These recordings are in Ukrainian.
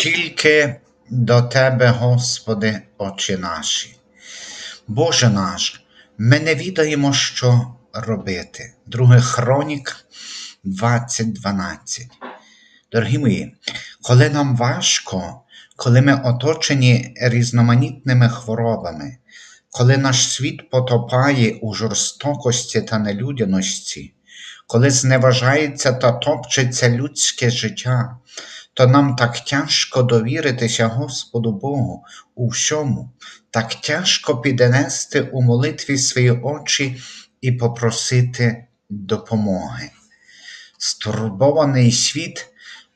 Тільки до Тебе, Господи, очі наші. Боже наш, ми не відаємо, що робити. Друге Хронік 20.12. Дорогі мої, коли нам важко, коли ми оточені різноманітними хворобами, коли наш світ потопає у жорстокості та нелюдяності, коли зневажається та топчеться людське життя, то нам так тяжко довіритися Господу Богу у всьому, так тяжко піднести у молитві свої очі і попросити допомоги. Стурбований світ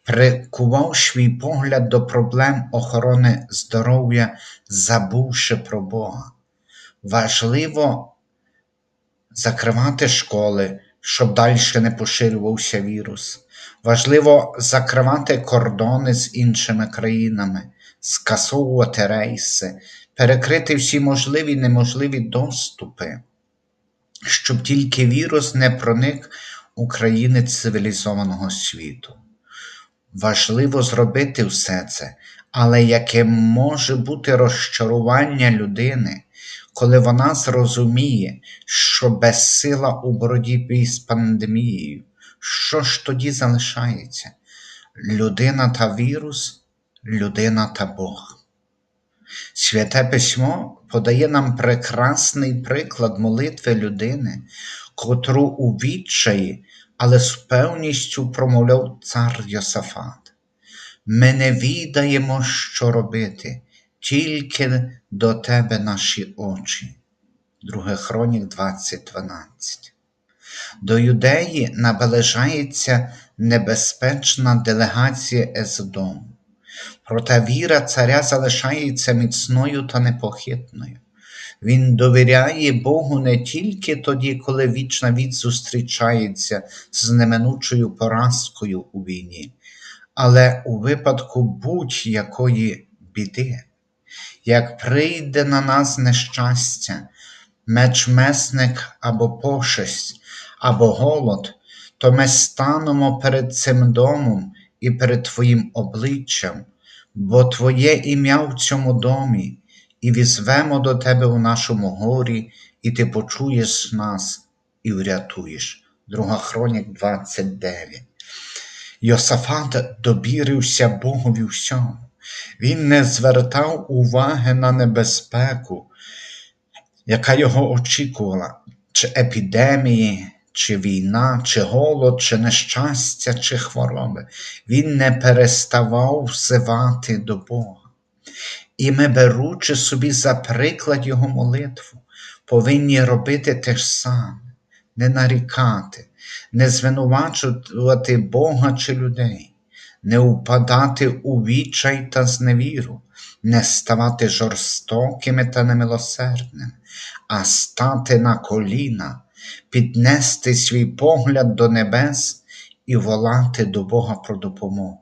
прикував свій погляд до проблем охорони здоров'я, забувши про Бога. Важливо закривати школи, щоб далі не поширювався вірус. Важливо закривати кордони з іншими країнами, скасовувати рейси, перекрити всі можливі і неможливі доступи, щоб тільки вірус не проник у країни цивілізованого світу. Важливо зробити все це, але яке може бути розчарування людини, коли вона зрозуміє, що безсила у боротьбі з пандемією, що ж тоді залишається? Людина та вірус, людина та Бог. Святе письмо подає нам прекрасний приклад молитви людини, котру у відчаї, але з певністю промовляв цар Йосафат. Ми не відаємо, що робити, тільки до тебе наші очі. 2 Хронік 20.12 До юдеї наближається небезпечна делегація Ездому. Проте віра царя залишається міцною та непохитною. Він довіряє Богу не тільки тоді, коли вічна від зустрічається з неминучою поразкою у війні, але у випадку будь-якої біди. Як прийде на нас нещастя, мечмесник або пошесть, або голод, то ми станемо перед цим домом і перед Твоїм обличчям, бо Твоє ім'я в цьому домі, і візвемо до Тебе у нашому горі, і Ти почуєш нас і врятуєш. Друга Хронік 29. Йосафат добірився Богові всьому. Він не звертав уваги на небезпеку, яка його очікувала, чи епідемії, чи війна, чи голод, чи нещастя, чи хвороби. Він не переставав взивати до Бога. І ми, беручи собі за приклад Його молитву, повинні робити те ж саме, не нарікати, не звинувачувати Бога чи людей, не впадати у відчай та зневіру, не ставати жорстокими та немилосердними, а стати на коліна, піднести свій погляд до небес і волати до Бога про допомогу.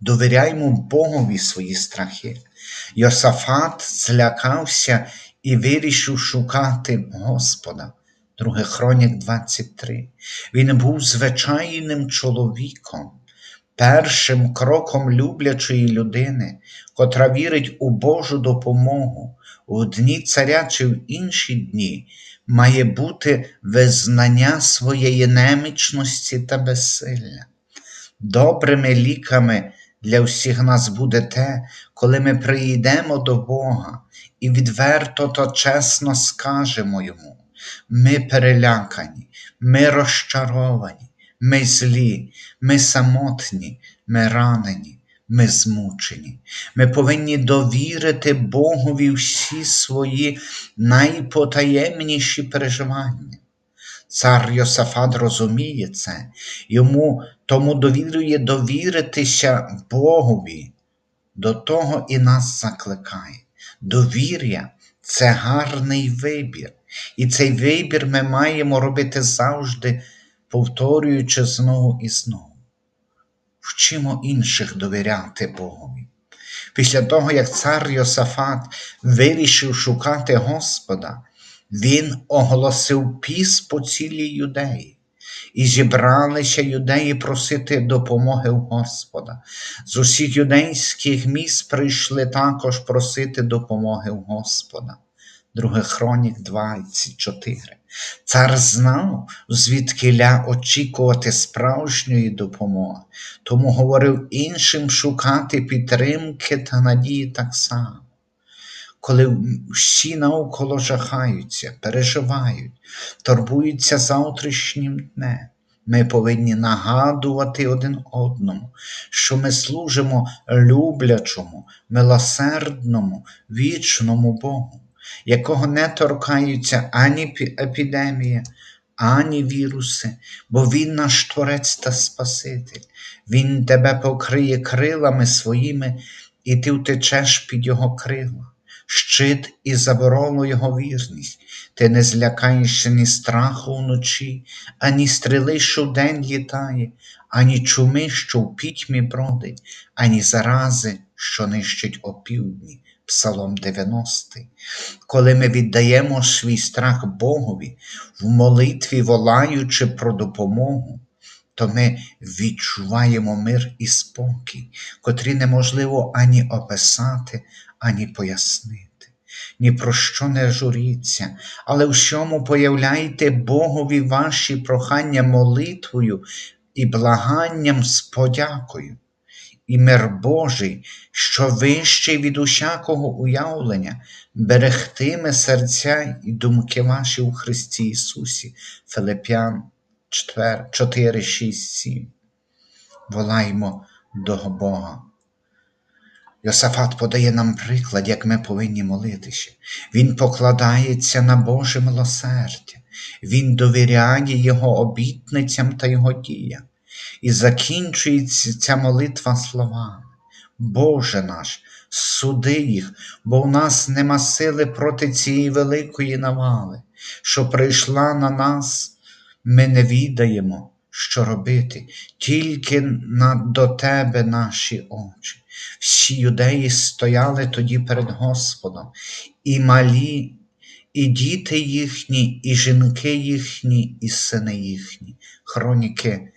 Довіряймо Богові свої страхи. Йосафат злякався і вирішив шукати Господа. 2 Хронік 23. Він був звичайним чоловіком, першим кроком люблячої людини, котра вірить у Божу допомогу у дні царя чи в інші дні, має бути визнання своєї немічності та безсилля. Добрими ліками для всіх нас буде те, коли ми прийдемо до Бога і відверто та чесно скажемо Йому. Ми перелякані, ми розчаровані, ми злі, ми самотні, ми ранені, ми змучені. Ми повинні довірити Богові всі свої найпотаємніші переживання. Цар Йосафат розуміє це, йому тому довірює довіритися Богові. До того і нас закликає. Довір'я це гарний вибір. І цей вибір ми маємо робити завжди, повторюючи знову і знову. Вчимо інших довіряти Богові. Після того, як цар Йосафат вирішив шукати Господа, він оголосив піс по цілій юдеї. І зібралися юдеї просити допомоги у Господа. З усіх юдейських міст прийшли також просити допомоги у Господа. 2 Хронік 24. Цар знав, звідкиля очікувати справжньої допомоги, тому говорив іншим шукати підтримки та надії так само. Коли всі навколо жахаються, переживають, турбуються завтрашнім днем, ми повинні нагадувати один одному, що ми служимо люблячому, милосердному, вічному Богу якого не торкаються ані епідемія, ані віруси, бо Він наш Творець та Спаситель, Він тебе покриє крилами своїми, і ти втечеш під Його крила. Щит і заборону Його вірність, ти не злякаєшся ні страху вночі, ані стріли, що вдень літає, ані чуми, що в пітьмі бродить, ані зарази, що нищить опівдні. Псалом 90. Коли ми віддаємо свій страх Богові, в молитві волаючи про допомогу, то ми відчуваємо мир і спокій, котрі неможливо ані описати, ані пояснити. Ні про що не журіться, але всьому появляйте Богові ваші прохання молитвою і благанням з подякою і мир Божий, що вищий від усякого уявлення, берегтиме серця і думки ваші у Христі Ісусі, Филип'ян 4, 6, 7. Волаємо до Бога. Йосафат подає нам приклад, як ми повинні молитися. Він покладається на Боже милосердя, Він довіряє Його обітницям та Його діям. І закінчується ця молитва словами. Боже наш, суди їх, бо в нас нема сили проти цієї великої навали, що прийшла на нас, ми не відаємо, що робити, тільки на, до Тебе наші очі. Всі юдеї стояли тоді перед Господом, і малі, і діти їхні, і жінки їхні, і сини їхні. Хроніки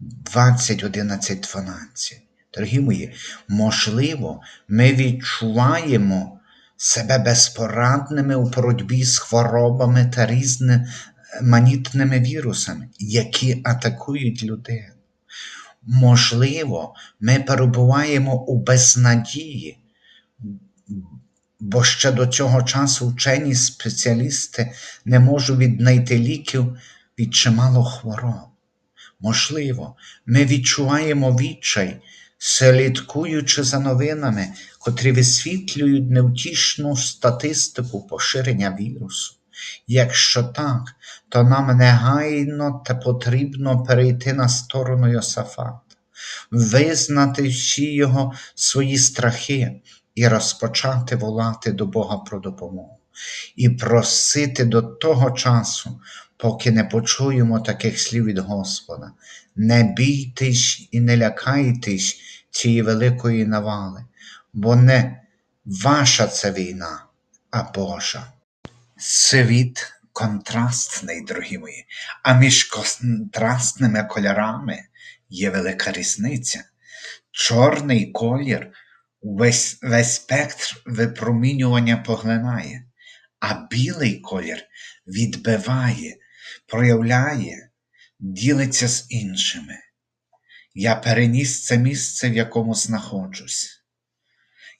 20, 11, 12. Дорогі мої, можливо, ми відчуваємо себе безпорадними у боротьбі з хворобами та різноманітними вірусами, які атакують людину. Можливо, ми перебуваємо у безнадії, бо ще до цього часу вчені спеціалісти не можуть віднайти ліків від чимало хвороб. Можливо, ми відчуваємо відчай, слідкуючи за новинами, котрі висвітлюють невтішну статистику поширення вірусу. Якщо так, то нам негайно та потрібно перейти на сторону Йосафата, визнати всі його свої страхи і розпочати волати до Бога про допомогу, і просити до того часу, поки не почуємо таких слів від Господа. Не бійтесь і не лякайтесь цієї великої навали, бо не ваша це війна, а Божа. Світ контрастний, дорогі мої, а між контрастними кольорами є велика різниця. Чорний колір весь, весь спектр випромінювання поглинає, а білий колір відбиває проявляє, ділиться з іншими. Я переніс це місце, в якому знаходжусь.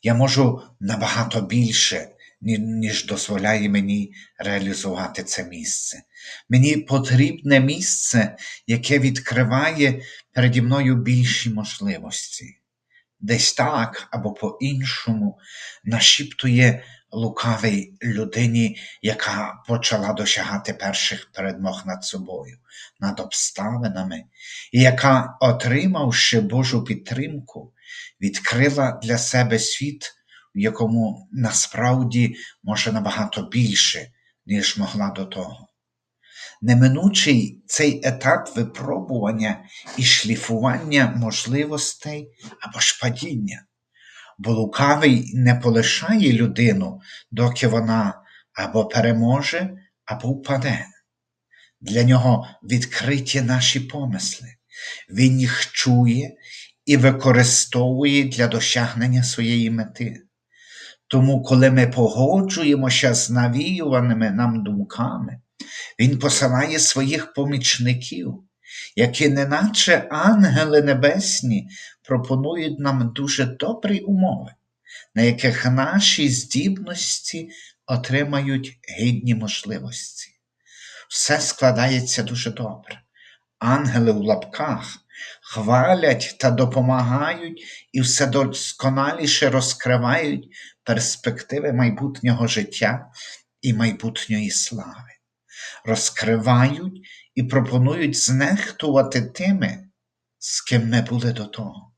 Я можу набагато більше, ніж дозволяє мені реалізувати це місце. Мені потрібне місце, яке відкриває переді мною більші можливості. Десь так або по-іншому нашіптує лукавий людині, яка почала досягати перших передмог над собою, над обставинами, і яка, отримавши Божу підтримку, відкрила для себе світ, в якому насправді може набагато більше, ніж могла до того. Неминучий цей етап випробування і шліфування можливостей або ж падіння бо лукавий не полишає людину, доки вона або переможе, або впаде. Для нього відкриті наші помисли. Він їх чує і використовує для досягнення своєї мети. Тому, коли ми погоджуємося з навіюваними нам думками, Він посилає своїх помічників, які, неначе ангели небесні, пропонують нам дуже добрі умови, на яких наші здібності отримають гідні можливості. Все складається дуже добре. Ангели в лапках хвалять та допомагають і все досконаліше розкривають перспективи майбутнього життя і майбутньої слави, розкривають і пропонують знехтувати тими, з ким ми були до того.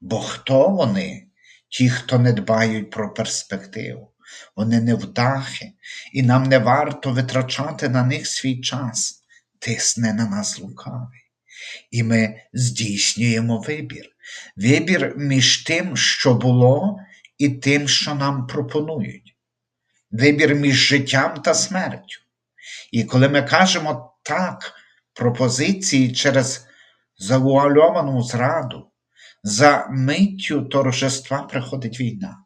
Бо хто вони, ті, хто не дбають про перспективу, вони невдахи, і нам не варто витрачати на них свій час, тисне на нас лукавий. І ми здійснюємо вибір. Вибір між тим, що було, і тим, що нам пропонують. Вибір між життям та смертю. І коли ми кажемо так пропозиції через завуальовану зраду, за миттю торжества приходить війна.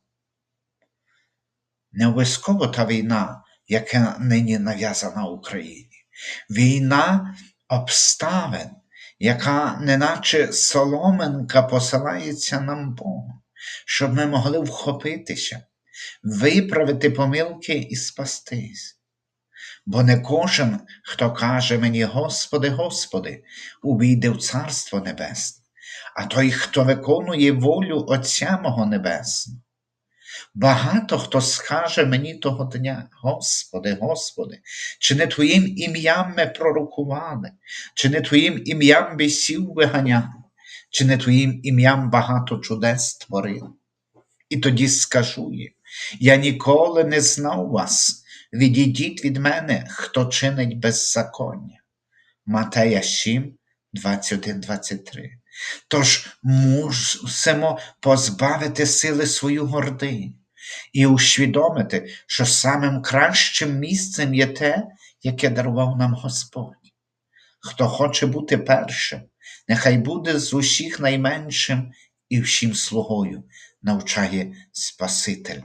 Не обов'язково та війна, яка нині нав'язана Україні. Війна обставин, яка, неначе соломинка, посилається нам Богом, щоб ми могли вхопитися, виправити помилки і спастись. Бо не кожен, хто каже мені, Господи, Господи, увійде в Царство Небесне, а той, хто виконує волю Отця мого Небесного. Багато хто скаже мені того дня, Господи, Господи, чи не Твоїм ім'ям ми пророкували, чи не Твоїм ім'ям бісів виганяли, чи не Твоїм ім'ям багато чудес творили. І тоді скажу їм, я ніколи не знав вас, відійдіть від мене, хто чинить беззаконня. Матея 7, 21, 23. Тож мусимо позбавити сили свою гординю і усвідомити, що самим кращим місцем є те, яке дарував нам Господь. Хто хоче бути першим, нехай буде з усіх найменшим і всім слугою, навчає Спаситель.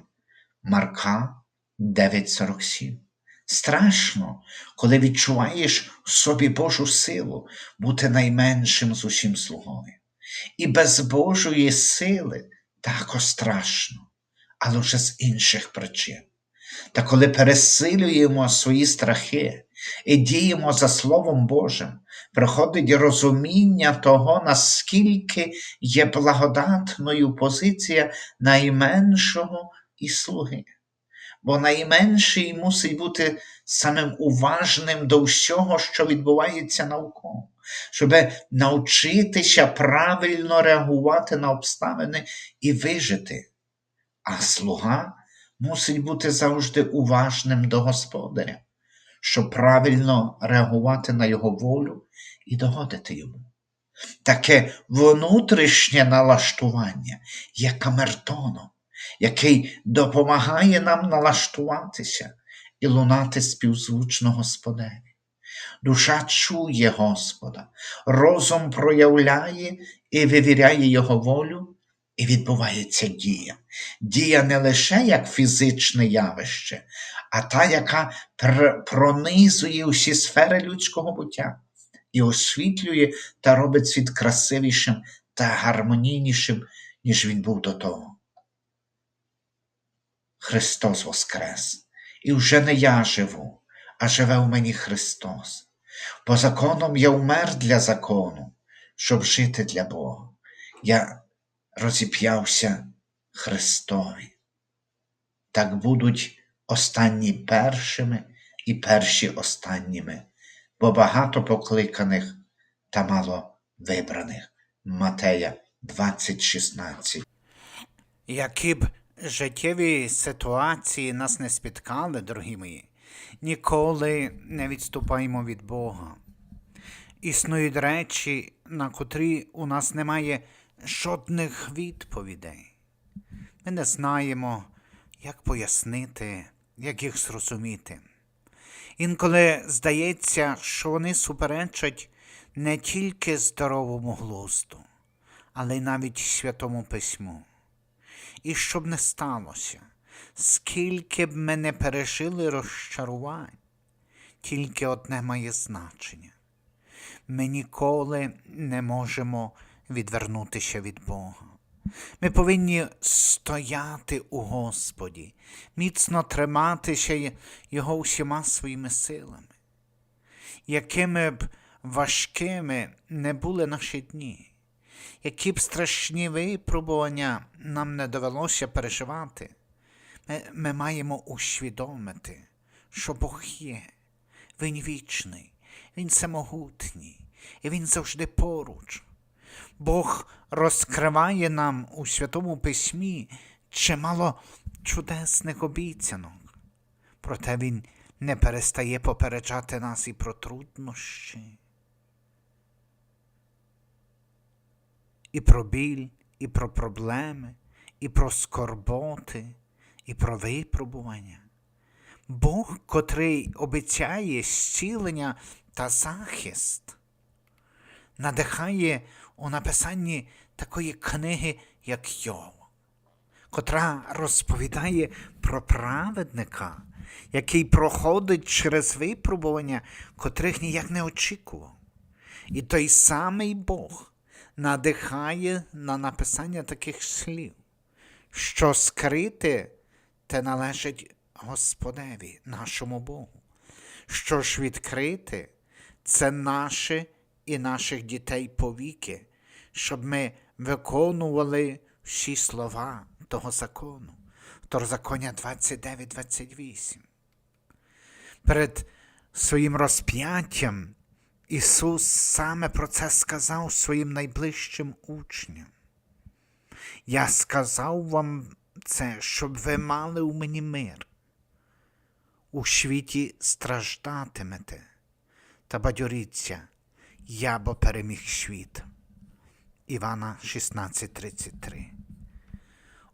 Марка 9:47. Страшно, коли відчуваєш в собі Божу силу бути найменшим з усім слугою. І без Божої сили також страшно, але вже з інших причин. Та коли пересилюємо свої страхи і діємо за Словом Божим, приходить розуміння того, наскільки є благодатною позиція найменшого і слуги бо найменший мусить бути самим уважним до всього, що відбувається навколо, щоб навчитися правильно реагувати на обставини і вижити. А слуга мусить бути завжди уважним до Господаря, щоб правильно реагувати на Його волю і догодити йому. Таке внутрішнє налаштування є камертоном який допомагає нам налаштуватися і лунати співзвучно Господеві. Душа чує Господа, розум проявляє і вивіряє Його волю, і відбувається дія. Дія не лише як фізичне явище, а та, яка пронизує усі сфери людського буття і освітлює та робить світ красивішим та гармонійнішим, ніж він був до того. Христос Воскрес, і вже не я живу, а живе в мені Христос. По законом я вмер для закону, щоб жити для Бога. Я розіп'явся Христові. Так будуть останні першими і перші останніми, бо багато покликаних та мало вибраних. Матея 20:16. Які б життєві ситуації нас не спіткали, дорогі мої, ніколи не відступаємо від Бога. Існують речі, на котрі у нас немає жодних відповідей. Ми не знаємо, як пояснити, як їх зрозуміти. Інколи здається, що вони суперечать не тільки здоровому глузду, але й навіть святому письму. І щоб не сталося, скільки б ми не пережили розчарувань, тільки одне має значення. Ми ніколи не можемо відвернутися від Бога. Ми повинні стояти у Господі, міцно триматися Його усіма своїми силами. Якими б важкими не були наші дні, які б страшні випробування нам не довелося переживати, ми, ми маємо усвідомити, що Бог є, Він вічний, Він самогутній, і Він завжди поруч. Бог розкриває нам у Святому Письмі чимало чудесних обіцянок, проте Він не перестає попереджати нас і про труднощі, і про біль, і про проблеми, і про скорботи, і про випробування. Бог, котрий обіцяє зцілення та захист, надихає у написанні такої книги, як Йов, котра розповідає про праведника, який проходить через випробування, котрих ніяк не очікував. І той самий Бог надихає на написання таких слів, що скрити те належить Господеві, нашому Богу. Що ж відкрити, це наше і наших дітей повіки, щоб ми виконували всі слова того закону. Второзаконня 29-28. Перед своїм розп'яттям Ісус саме про це сказав своїм найближчим учням. Я сказав вам це, щоб ви мали у мені мир. У світі страждатимете, та бадьоріться, я бо переміг світ. Івана 16:33.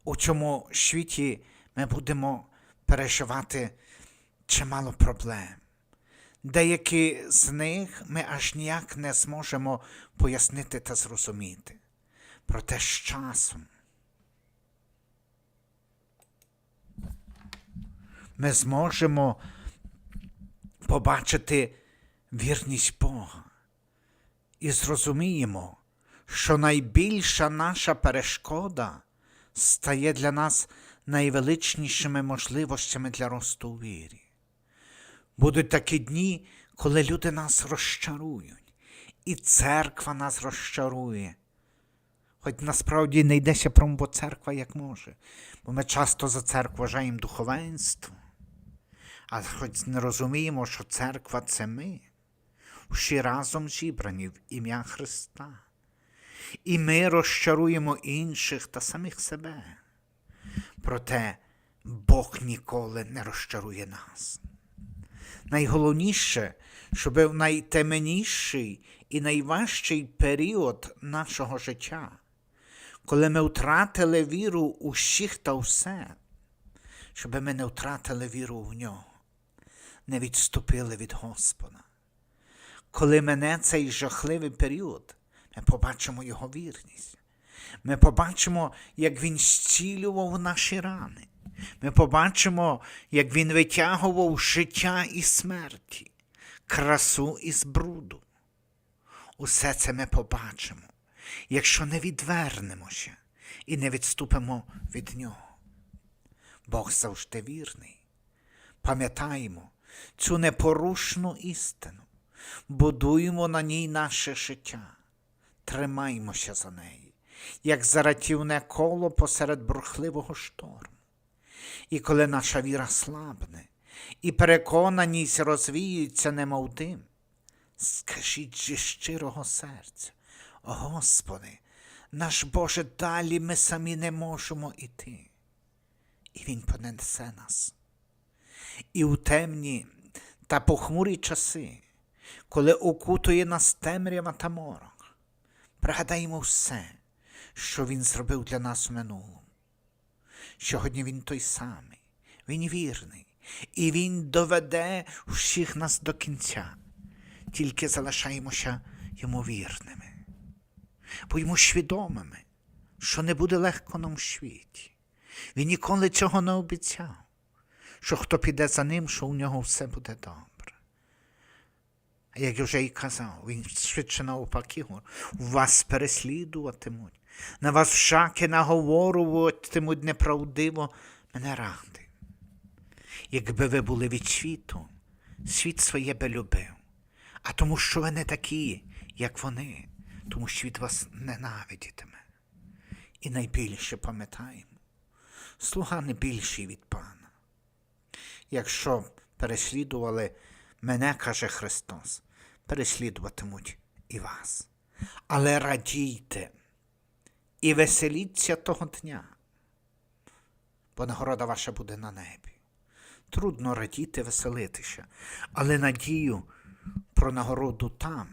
У цьому світі ми будемо переживати чимало проблем. Деякі з них ми аж ніяк не зможемо пояснити та зрозуміти. Проте з часом ми зможемо побачити вірність Бога і зрозуміємо, що найбільша наша перешкода стає для нас найвеличнішими можливостями для росту у вірі. Будуть такі дні, коли люди нас розчарують, і церква нас розчарує. Хоч насправді не йдеться про бо церква як може, бо ми часто за церкву вважаємо духовенство, а хоч не розуміємо, що церква це ми, всі разом зібрані в ім'я Христа. І ми розчаруємо інших та самих себе. Проте Бог ніколи не розчарує нас. Найголовніше, щоб в найтеменіший і найважчий період нашого життя, коли ми втратили віру у всіх та все, щоб ми не втратили віру в нього, не відступили від Господа. Коли мене цей жахливий період, ми побачимо Його вірність. Ми побачимо, як Він зцілював наші рани. Ми побачимо, як Він витягував життя і смерті, красу із бруду. Усе це ми побачимо, якщо не відвернемося і не відступимо від Нього. Бог завжди вірний. Пам'ятаємо цю непорушну істину, будуємо на ній наше життя, тримаймося за неї, як заратівне коло посеред бурхливого шторму. І коли наша віра слабне, і переконаність розвіюється немов дим, скажіть зі щирого серця, Господи, наш Боже, далі ми самі не можемо іти. І Він понесе нас. І у темні та похмурі часи, коли окутує нас темрява та морок, пригадаємо все, що Він зробив для нас в минулому. Сьогодні Він той самий, Він вірний, і Він доведе всіх нас до кінця. Тільки залишаємося йому вірними. Будьмо свідомими, що не буде легко нам в світі. Він ніколи цього не обіцяв, що хто піде за ним, що у нього все буде добре. Як я вже і казав, він швидше навпаки, вас переслідуватимуть, на вас всяке наговорюватимуть неправдиво мене ради. Якби ви були від світу, світ своє би любив. А тому, що ви не такі, як вони, тому світ вас ненавидітиме. І найбільше пам'ятаємо, слуга не більший від пана. Якщо переслідували мене, каже Христос, переслідуватимуть і вас. Але радійте і веселіться того дня, бо нагорода ваша буде на небі. Трудно радіти, веселитися, але надію про нагороду там.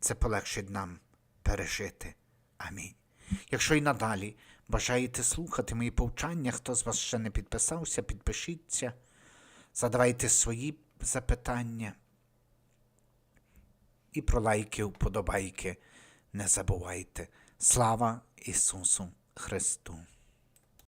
Це полегшить нам пережити. Амінь. Якщо і надалі бажаєте слухати мої повчання, хто з вас ще не підписався, підпишіться, задавайте свої запитання. І про лайки, вподобайки не забувайте. Слава Ісусу Христу!